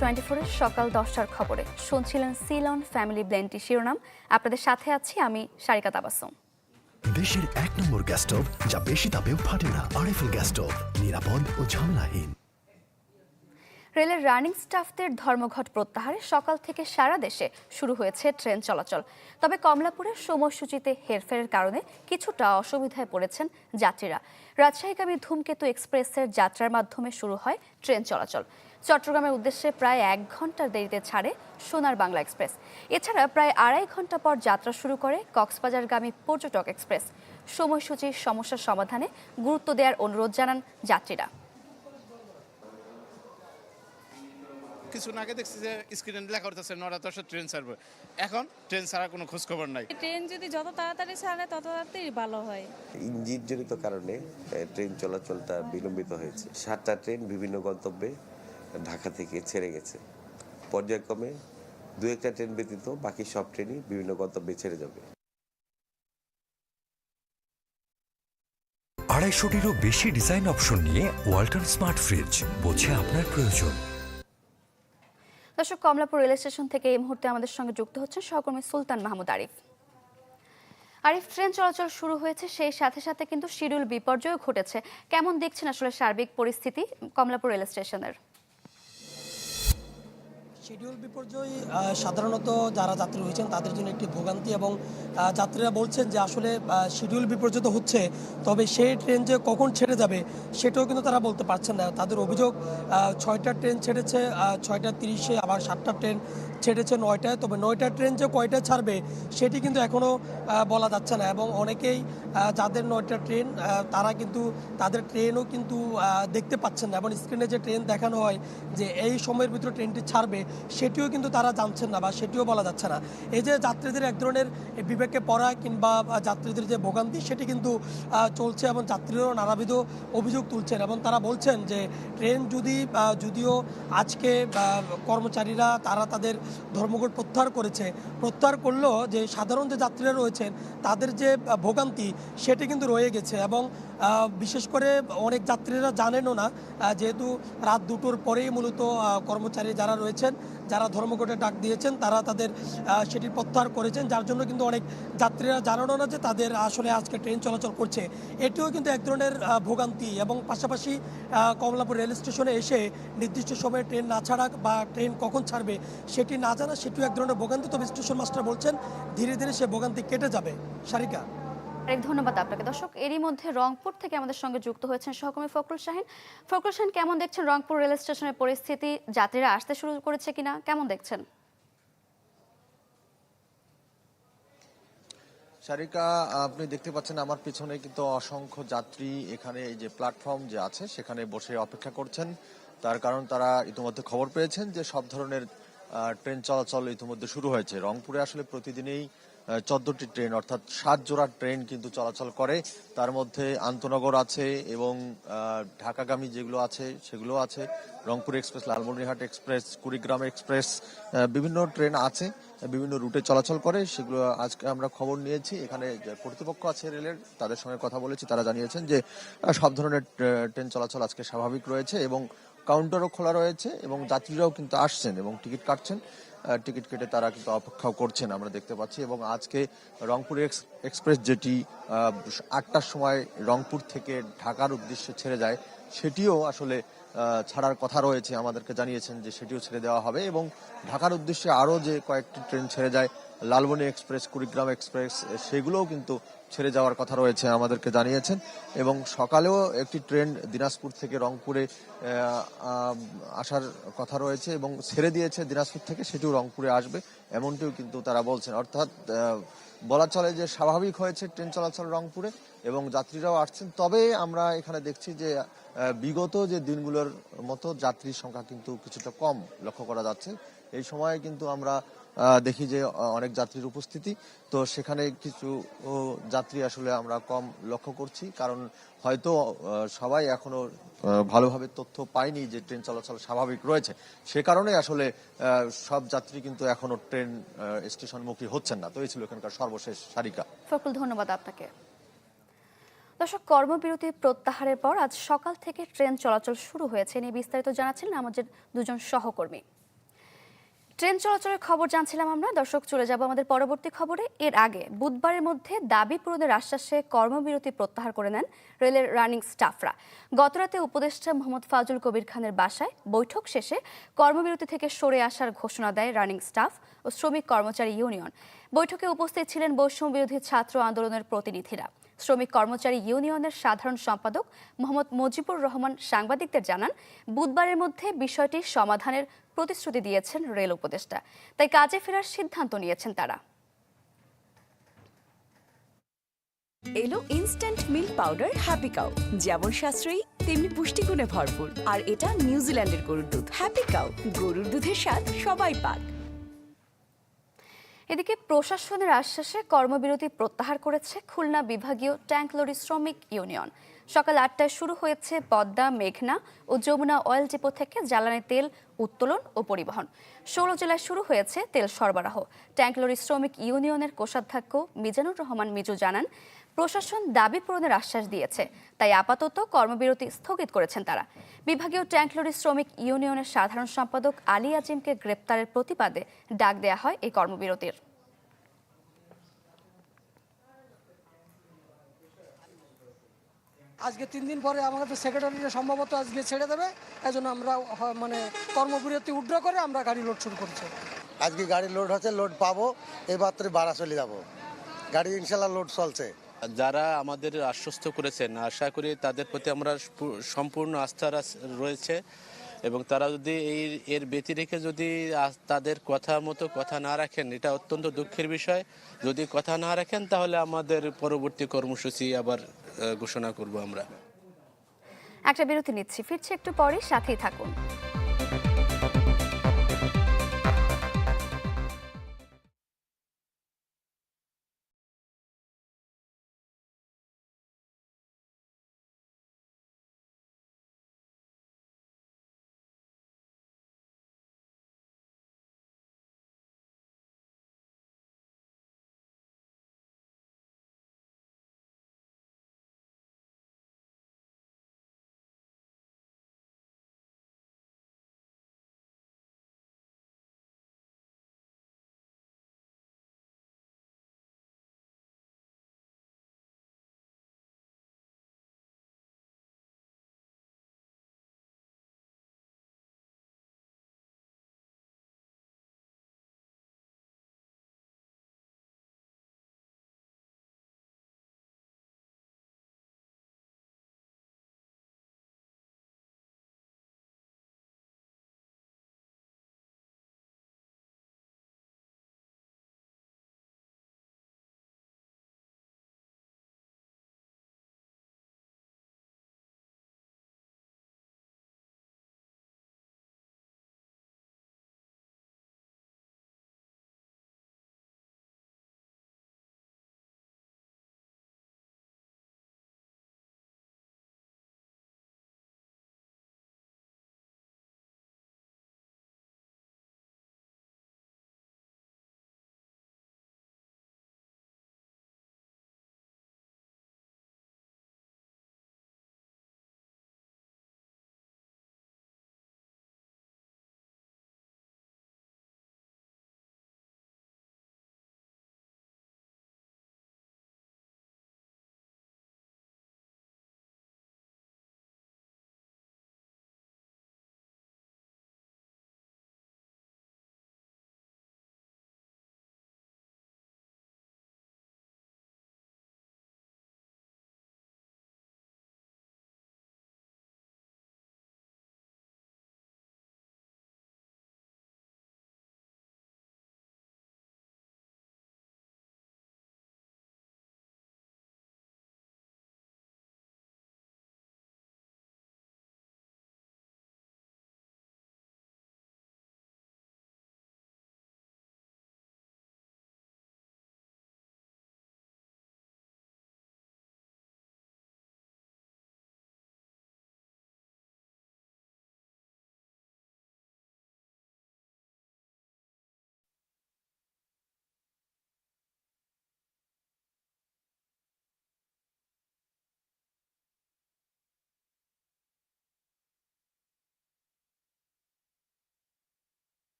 Twenty ফোরের সকাল দশটার খবরে। শুনছিলেন সিলন ফ্যামিলি ব্লেন্ডটি শিরোনাম। আপনাদের সাথে আছি আমি সারিকা তাবাসম। দেশের এক নম্বর গ্যাস স্টোভ যা বেশি তাপেও ফাটে না আরএফএল গ্যাস স্টোভ নিরাপদ ও ঝামেলাহীন। রেলের রানিং স্টাফদের ধর্মঘট প্রত্যাহারে সকাল থেকে সারা দেশে শুরু হয়েছে ট্রেন চলাচল। তবে কমলাপুরের সময়সূচিতে হেরফেরের কারণে কিছুটা অসুবিধায় পড়েছেন যাত্রীরা। রাজশাহীগামী ধূমকেতু এক্সপ্রেসের যাত্রার মাধ্যমে শুরু হয় ট্রেন চলাচল। চট্টগ্রামের উদ্দেশ্যে প্রায় এক ঘণ্টার দেরিতে ছাড়ে সোনার বাংলা এক্সপ্রেস। এছাড়া প্রায় আড়াই ঘণ্টা পর যাত্রা শুরু করে কক্সবাজারগামী পর্যটক এক্সপ্রেস। সময়সূচির সমস্যার সমাধানে গুরুত্ব দেওয়ার অনুরোধ জানান যাত্রীরা। কিছুদিন আগে দেখছি যে স্ক্রিনে লেখা করতেছে নটা দশে ট্রেন ছাড়বে। এখন ট্রেন ছাড়ার কোনো খোঁজ খবর নাই ট্রেন যদি যত তাড়াতাড়ি ছাড়ে তত তাড়াতাড়ি ভালো হয়। ইঞ্জিনজনিত কারণে ট্রেন চলাচলটা বিলম্বিত হয়েছে। সাতটা ট্রেন বিভিন্ন গন্তব্যে ঢাকা থেকে ছেড়ে গেছে। পর্যায়ক্রমে দু একটা ট্রেন ব্যতীত বাকি সব ট্রেনই বিভিন্ন গন্তব্যে ছেড়ে যাবে। আড়াইশোটিরও বেশি ডিজাইন অপশন নিয়ে ওয়াল্টন স্মার্ট ফ্রিজ বোঝে আপনার প্রয়োজন। দর্শক কমলাপুর রেল স্টেশন থেকে এই মুহূর্তে আমাদের সঙ্গে যুক্ত হচ্ছেন সহকর্মী সুলতান মাহমুদ আরিফ। আরিফ ট্রেন চলাচল শুরু হয়েছে সেই সাথে সাথে কিন্তু শিডিউল বিপর্যয় ঘটেছে। কেমন দেখছেন আসলে সার্বিক পরিস্থিতি কমলাপুর রেল স্টেশনের? শিডিউল বিপর্যয় সাধারণত যারা যাত্রী হয়েছেন তাদের জন্য একটি ভোগান্তি এবং যাত্রীরা বলছেন যে আসলে শিডিউল বিপর্যয় হচ্ছে, তবে সেই ট্রেন যে কখন ছেড়ে যাবে, সেটাও কিন্তু তারা বলতে পারছেন না। তাদের অভিযোগ ছয়টা ট্রেন ছেড়েছে ছয়টা তিরিশে, আবার সাতটা ট্রেন ছেড়েছে নয়টায়। তবে নয়টা ট্রেন যে কয়টা ছাড়বে, সেটি কিন্তু এখনও বলা যাচ্ছে না এবং অনেকেই যাদের নয়টা ট্রেন তারা কিন্তু তাদের ট্রেনও কিন্তু দেখতে পাচ্ছেন না এবং স্ক্রিনে যে ট্রেন দেখানো হয় যে এই সময়ের ভিতরে ট্রেনটি ছাড়বে সেটিও কিন্তু তারা জানছেন না বা সেটিও বলা যাচ্ছে না। এই যে যাত্রীদের এক ধরনের বিবেকে পড়া কিংবা যাত্রীদের যে ভোগান্তি, সেটি কিন্তু চলছে এবং যাত্রীরাও নানাবিধ অভিযোগ তুলছেন এবং তারা বলছেন যে ট্রেন যদি যদিও আজকে কর্মচারীরা তারা তাদের ধর্মঘট প্রত্যাহার করেছে, প্রত্যাহার করলেও যে সাধারণ যে যাত্রীরা রয়েছেন, তাদের যে ভোগান্তি, সেটি কিন্তু রয়ে গেছে এবং বিশেষ করে অনেক যাত্রীরা জানেনও না যেহেতু রাত দুটোর পরেই মূলত কর্মচারী যারা রয়েছেন যারা ধর্মঘটে ডাক দিয়েছেন, তারা তাদের সেটি প্রত্যাহার করেছেন, যার জন্য কিন্তু অনেক যাত্রীরা জানানো না যে তাদের আসলে আজকে ট্রেন চলাচল করছে। এটিও কিন্তু এক ধরনের ভোগান্তি এবং পাশাপাশি কমলাপুর রেল স্টেশনে এসে নির্দিষ্ট সময়ে ট্রেন না ছাড়া বা ট্রেন কখন ছাড়বে সেটি না জানা, সেটিও এক ধরনের ভোগান্তি। তবে স্টেশন মাস্টার বলছেন, ধীরে ধীরে সে ভোগান্তি কেটে যাবে। সারিকা। অনেক ধন্যবাদ আপনাকে। দর্শক, এরই মধ্যে রংপুর থেকে আমাদের সঙ্গে যুক্ত হয়েছেন সহকর্মী ফখরুল শাহিন। ফখরুল শাহিন, কেমন দেখছেন রংপুর রেল স্টেশনের পরিস্থিতি? যাত্রীরা আসতে শুরু করেছে কিনা? কেমন দেখছেন? সারিকা আপনি দেখতে পাচ্ছেন আমার পিছনে কিন্তু অসংখ্য যাত্রী এখানে এই যে প্ল্যাটফর্ম যে আছে, সেখানে বসে অপেক্ষা করছেন। তার কারণ তারা ইতিমধ্যে খবর পেয়েছেন যে সব ধরনের ট্রেন চলাচল ইতিমধ্যে শুরু হয়েছে। রংপুরে আসলে প্রতিদিনই চোদ্দটি ট্রেন, অর্থাৎ সাত জোড়া ট্রেন কিন্তু চলাচল করে। তার মধ্যে আন্তনগর আছে এবং ঢাকাগামী যেগুলো আছে, সেগুলো আছে। Rangpur express, Lalmonirhat express, Kurigram express বিভিন্ন ট্রেন আছে, বিভিন্ন রুটে চলাচল করে। সেগুলো আজকে আমরা খবর নিয়েছি। এখানে কর্তৃপক্ষ আছে রেলের, তাদের সঙ্গে কথা বলেছি। তারা জানিয়েছেন যে সব ধরনের ট্রেন চলাচল আজকে স্বাভাবিক রয়েছে এবং কাউন্টারও খোলা রয়েছে এবং যাত্রীরাও কিন্তু আসছেন এবং টিকিট কাটছেন। টিকিট কেটে তারা কিন্তু অপেক্ষাও করছেন আমরা দেখতে পাচ্ছি এবং আজকে রংপুর এক্স- এক্সপ্রেস যেটি আটটার সময় রংপুর থেকে ঢাকার উদ্দেশ্যে ছেড়ে যায়, সেটিও আসলে ছাড়ার কথা রয়েছে। আমাদেরকে জানিয়েছেন যে সেটিও ছেড়ে দেওয়া হবে এবং ঢাকার উদ্দেশ্যে আরও যে কয়েকটি ট্রেন ছেড়ে যায় লালবনী এক্সপ্রেস, কুড়িগ্রাম এক্সপ্রেস, সেগুলোও কিন্তু ছেড়ে যাওয়ার কথা রয়েছে, আমাদেরকে জানিয়েছেন। এবং সকালেও একটি ট্রেন দিনাজপুর থেকে রংপুরে আসার কথা রয়েছে এবং ছেড়ে দিয়েছে দিনাজপুর থেকে, সেটিও রংপুরে আসবে। এমনটিও কিন্তু তারা বলছেন। অর্থাৎ বলা চলে যে স্বাভাবিক হয়েছে ট্রেন চলাচল রংপুরে এবং যাত্রীরাও আসছেন। তবে আমরা এখানে দেখছি যে বিগত যে দিনগুলোর মতো যাত্রীর সংখ্যা কিন্তু কিছুটা কম লক্ষ্য করা যাচ্ছে। এই সময়ে কিন্তু আমরা দেখি যে অনেক যাত্রীর উপস্থিতি। তো সেখানে কিছু যাত্রী আসলে আমরা কম লক্ষ্য করছি। কারণ হয়তো সবাই এখনও ভালোভাবে তথ্য পায়নি যে ট্রেন চলাচল স্বাভাবিক রয়েছে। সে কারণে আসলে সব যাত্রী কিন্তু এখনও ট্রেন স্টেশনমুখী হচ্ছেন না। তো এই ছিল এখানকার সর্বশেষ সারিকা। ফখরুল, ধন্যবাদ আপনাকে। দর্শক, কর্মবিরতি প্রত্যাহারের পর আজ সকাল থেকে ট্রেন চলাচল শুরু হয়েছে। নিয়ে বিস্তারিত জানাচ্ছিলেন আমাদের দুজন সহকর্মী। ট্রেন চলাচলের খবর জানছিলাম আমরা। দর্শক, চলে যাব আমাদের পরবর্তী খবরে। এর আগে বুধবারের মধ্যে দাবি পূরণের আশ্বাসে কর্মবিরতি প্রত্যাহার করে নেন রেলের রানিং স্টাফরা। গতরাতে উপদেষ্টা মোহাম্মদ ফাজুল কবির খানের বাসায় বৈঠক শেষে কর্মবিরতি থেকে সরে আসার ঘোষণা দেয় রানিং স্টাফ ও শ্রমিক কর্মচারী ইউনিয়ন। বৈঠকে উপস্থিত ছিলেন বৈষম্য বিরোধী ছাত্র আন্দোলনের প্রতিনিধিরা। শ্রমিক কর্মচারী ইউনিয়নের সাধারণ সম্পাদক মোহাম্মদ মজিবুর রহমান সাংবাদিকদের জানান, বুধবারের মধ্যে বিষয়টি সমাধানের প্রতিশ্রুতি দিয়েছেন রেল উপদেষ্টা। তাই কাজে ফেরার সিদ্ধান্ত নিয়েছেন তারা। এলো instant milk powder happy cow যেমন সাশ্রয়ী, তেমনি পুষ্টিগুণে ভরপুর। আর এটা নিউজিল্যান্ডের গরুর দুধ। হ্যাপি কাউ গরুর দুধের স্বাদ সবাই পাক। এদিকে প্রশাসনের আশ্বাসে কর্মবিরতি প্রত্যাহার করেছে খুলনা বিভাগীয় ট্যাঙ্ক লরি শ্রমিক ইউনিয়ন। সকাল আটটায় শুরু হয়েছে পদ্মা, মেঘনা ও যমুনা অয়েল ডিপো থেকে জ্বালানি তেল উত্তোলন ও পরিবহন। ষোলো জেলায় শুরু হয়েছে তেল সরবরাহ। ট্যাঙ্ক লরি শ্রমিক ইউনিয়নের কোষাধ্যক্ষ মিজানুর রহমান মিজু জানান প্রশাসন দাবি পূরণের আশ্বাস দিয়েছে তাই আপাতত কর্মবিরতি স্থগিত করেছেন তারা। বিভাগীয় ট্যাঙ্ক লরি শ্রমিক ইউনিয়নের সাধারণ সম্পাদক আলী আজিমকে গ্রেপ্তারের প্রতিবাদে ডাক দেয়া হয় এই কর্মবিরতির। আজকে তিন দিন পরে আমাদের সেক্রেটারিরা সম্ভবত আজকে ছেড়ে দেবে এই জন্য আমরা মানে কর্মবিরতি উড্র করে আমরা গাড়ি লোড শুরু করছি। আজকে গাড়ি লোড হচ্ছে লোড পাবো মাত্র ভাড়া চলে যাব। গাড়ি ইনশাল্লাহ লোড চলছে। যারা আমাদের আশ্বস্ত করেছেন, আশা করি তাদের প্রতি আমরা সম্পূর্ণ আস্থা রয়েছে এবং তারা যদি এই, এর ব্যতি রেখে যদি তাদের কথা মতো কথা না রাখেন, এটা অত্যন্ত দুঃখের বিষয়। যদি কথা না রাখেন, তাহলে আমাদের পরবর্তী কর্মসূচি আবার ঘোষণা করব আমরা। একটা বিরতি নিচ্ছি, ফিরছি একটু পরে, সাথেই থাকুন।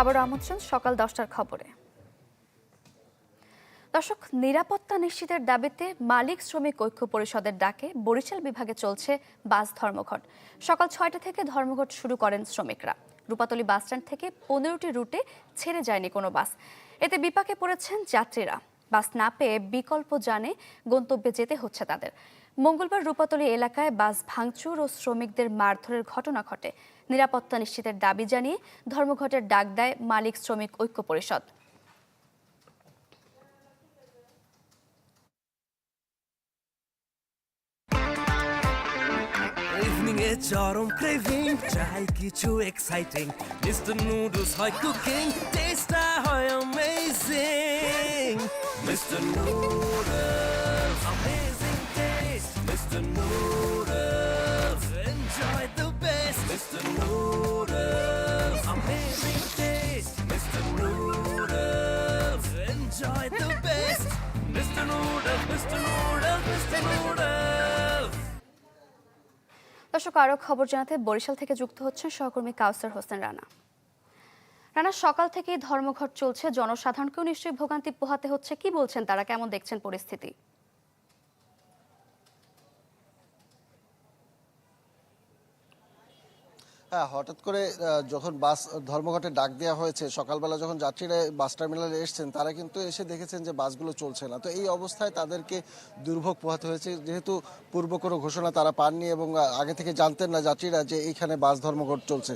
আবারও আমন্ত্রণ সকাল দশটার খবরে। দর্শক, নিরাপত্তা নিশ্চিতের দাবিতে মালিক শ্রমিক ঐক্য পরিষদের ডাকে বরিশাল বিভাগে চলছে বাস ধর্মঘট। সকাল ছয়টা থেকে ধর্মঘট শুরু করেন শ্রমিকরা। রূপাতলী বাসস্ট্যান্ড থেকে পনেরোটি রুটে ছেড়ে যায়নি কোনো বাস। এতে বিপাকে পড়েছেন যাত্রীরা। বাস না পেয়ে বিকল্প যানে গন্তব্যে যেতে হচ্ছে তাদের। মঙ্গলবার রূপাতলী এলাকায় বাস ভাঙচুর ও শ্রমিকদের মারধরের ঘটনা ঘটে। নিরাপত্তা নিশ্চিতের দাবি জানিয়ে ধর্মঘটের ডাক দেয় মালিক শ্রমিক ঐক্য পরিষদ। এ চরম ক্রেভিং চাই কিছু এক্সাইটিং মিস্টার নুডলস হয় কুকিং টেস্টটা হয় amazing Mister Noodles amazing taste Mister Noodles enjoy the best Mister Noodles amazing taste Mister Noodles enjoy the best Mister Noodles Mister Noodles Mister Noodles দর্শক আরও খবর জানাতে বরিশাল থেকে যুক্ত হচ্ছেন সহকর্মী কাউসার হোসেন রানা। রানা, সকাল থেকে ধর্মঘট চলছে। জনসাধারণকেও নিশ্চয়ই ভোগান্তি পোহাতে হচ্ছে। কি বলছেন তারা? কেমন দেখছেন পরিস্থিতি? হ্যাঁ হঠাৎ করে যখন বাস, ধর্মঘটে ডাক দেওয়া হয়েছে, সকালবেলা যখন যাত্রীরা বাস টার্মিনালে এসেছেন, তারা কিন্তু এসে দেখেছেন যে বাসগুলো চলছে না। তো এই অবস্থায় তাদেরকে দুর্ভোগ পোহাতে হয়েছে। যেহেতু পূর্ব কোনো ঘোষণা তারা পাননি এবং আগে থেকে জানতেন না যাত্রীরা যে এইখানে বাস ধর্মঘট চলছে।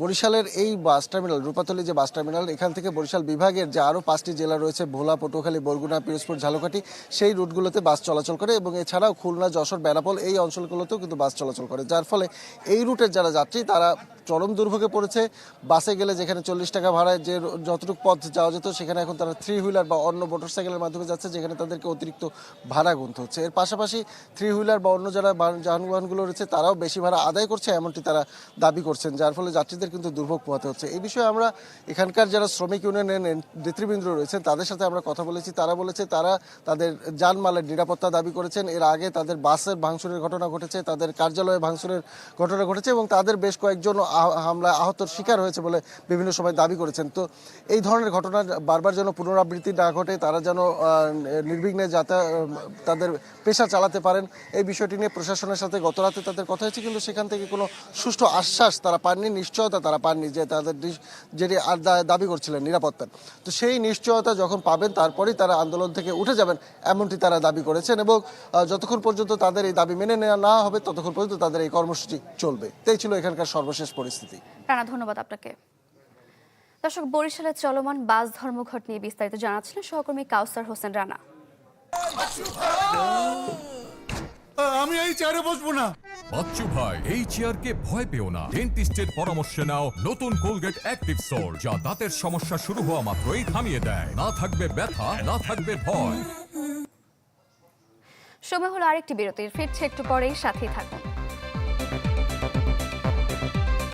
বরিশালের এই বাস টার্মিনাল, রূপাতলী যে বাস টার্মিনাল, এখান থেকে বরিশাল বিভাগের যে আরও পাঁচটি জেলা রয়েছে, ভোলা, পটুয়াখালী, বরগুনা, পিরোজপুর, ঝালকাঠি, সেই রুটগুলোতে বাস চলাচল করে এবং এছাড়াও খুলনা, যশোর, বেনাপোল এই অঞ্চলগুলোতেও কিন্তু বাস চলাচল করে। যার ফলে এই রুটের যারা যাত্রী, তারা চরম দুর্ভোগে পড়েছে। বাসে গেলে যেখানে চল্লিশ টাকা ভাড়ায় যে যতটুকু পথ যাওয়া যেত, সেখানে এখন তারা থ্রি হুইলার বা অন্য মোটরসাইকেলের মাধ্যমে যাচ্ছে, যেখানে তাদেরকে অতিরিক্ত ভাড়া গুনতে হচ্ছে। এর পাশাপাশি থ্রি হুইলার বা অন্য যারা যানবাহনগুলো রয়েছে, তারাও বেশি ভাড়া আদায় করছে, এমনটি তারা দাবি করছেন। যার ফলে যাত্রীদের কিন্তু দুর্ভোগ পোহাতে হচ্ছে। এই বিষয়ে আমরা এখানকার যারা শ্রমিক ইউনিয়নের নেতৃবৃন্দ রয়েছেন, তাদের সাথে আমরা কথা বলেছি। তারা বলেছে তারা তাদের যানমালের নিরাপত্তা দাবি করেছেন। এর আগে তাদের বাসের ভাঙচুরের ঘটনা ঘটেছে, তাদের কার্যালয়ে ভাঙচুরের ঘটনা ঘটেছে এবং তাদের বেশ কয়েকজন হামলা আহতর শিকার হয়েছে বলে বিভিন্ন সময় দাবি করেছেন। তো এই ধরনের ঘটনা বারবার যেন পুনরাবৃত্তি না ঘটে, তারা যেন নির্বিঘ্নে যাতা, তাদের পেশা চালাতে পারেন, এই বিষয়টি নিয়ে প্রশাসনের সাথে গত রাতে তাদের কথা হয়েছে, কিন্তু সেখান থেকে কোনো সুষ্ঠু আশ্বাস তারা পাননি। নিশ্চয়তা তারা পাননি যে তাদের যেটি আর দাবি করছিলেন নিরাপত্তার। তো সেই নিশ্চয়তা যখন পাবেন তারপরেই তারা আন্দোলন থেকে উঠে যাবেন এমনটি তারা দাবি করেছেন এবং যতক্ষণ পর্যন্ত তাদের এই দাবি মেনে নেওয়া না হবে ততক্ষণ পর্যন্ত তাদের এই কর্মসূচি চলবে। তাই ছিল এখানকার সর্বশেষ পরিস্থিতি। রানা ধন্যবাদ আপনাকে। দর্শক বরিশালের চলমান বাস ধর্মঘট নিয়ে বিস্তারিত জানাচ্ছিলেন সহকর্মী কাউসার হোসেন রানা। আমি এই চেয়ারে বসবো না। বাচ্চু ভাই, এই ভয় পেও না। ডেন্টিস্টের পরামর্শ নাও নতুন কোলগেট অ্যাক্টিভ সোল যা দাঁতের সমস্যা শুরু হওয়া মাত্রই থামিয়ে দেয়। না থাকবে ব্যথা, না থাকবে ভয়। সময় হলো আরেকটি বিরতির, ফিরছে একটু পরেই, সাথেই থাকুন।